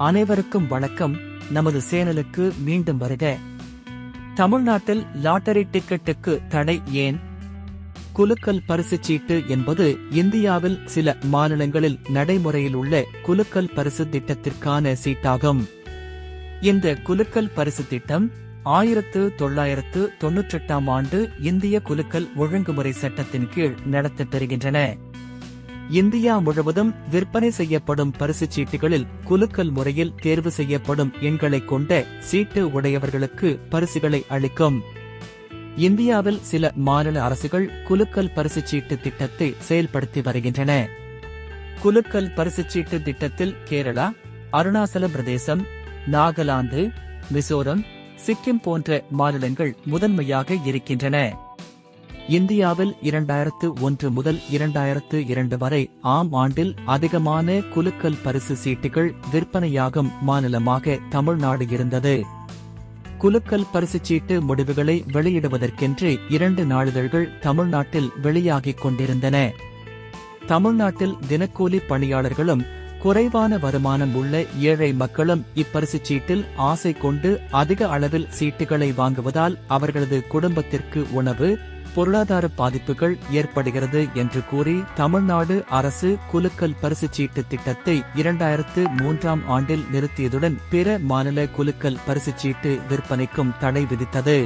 அனைவருக்கும் வணக்கம். நமது சேனலுக்கு மீண்டும் வருக. தமிழ்நாட்டில் லாட்டரி டிக்கெட்டுக்கு தடை ஏன்? குலுக்கல் பரிசுச் சீட்டு என்பது இந்தியாவில் சில மாநிலங்களில் நடைமுறையில் உள்ள குலுக்கல் பரிசு திட்டத்திற்கான சீட்டாகும். இந்த குலுக்கல் பரிசு திட்டம் ஆயிரத்து தொள்ளாயிரத்து தொன்னூற்றெட்டாம் ஆண்டு இந்திய குலுக்கல் ஒழுங்குமுறை சட்டத்தின் கீழ் நடத்தப்பெறுகின்றன இந்தியா முழுவதும் விற்பனை செய்யப்படும் பரிசுச் சீட்டுகளில் குலுக்கல் முறையில் தேர்வு செய்யப்படும் எண்களைக் கொண்ட சீட்டு உடையவர்களுக்கு பரிசுகளை அளிக்கும். இந்தியாவில் சில மாநில அரசுகள் குலுக்கல் பரிசுச் சீட்டு திட்டத்தை செயல்படுத்தி வருகின்றன. குலுக்கல் பரிசுச் சீட்டு திட்டத்தில் கேரளா அருணாச்சல பிரதேசம் நாகாலாந்து மிசோரம் சிக்கிம் போன்ற மாநிலங்கள் முதன்மையாக இருக்கின்றன. இந்தியாவில் இரண்டாயிரத்து ஒன்று முதல் இரண்டாயிரத்து இரண்டு வரை ஆம் ஆண்டில் அதிகமான குலுக்கல் பரிசு சீட்டுகள் விற்பனையாகும் மாநிலமாக தமிழ்நாடு இருந்தது. குலுக்கல் பரிசு சீட்டு முடிவுகளை வெளியிடுவதற்கென்று இரண்டு நாளிதழ்கள் தமிழ்நாட்டில் வெளியாகிக் கொண்டிருந்தன. தமிழ்நாட்டில் தினக்கூலி பணியாளர்களும் குறைவான வருமானம் உள்ள ஏழை மக்களும் இப்பரிசுச் சீட்டில் ஆசை கொண்டு அதிக அளவில் சீட்டுகளை வாங்குவதால் அவர்களது குடும்பத்திற்கு உணவு பொருளாதார பாதிப்புகள் ஏற்படுகிறது என்று கூறி தமிழ்நாடு அரசு குலுக்கல் பரிசு சீட்டு திட்டத்தை இரண்டாயிரத்து மூன்றாம் ஆண்டில் நிறுத்தியதுடன் பிற மாநில குலுக்கல் பரிசு சீட்டு விற்பனைக்கும் தடை விதித்தது.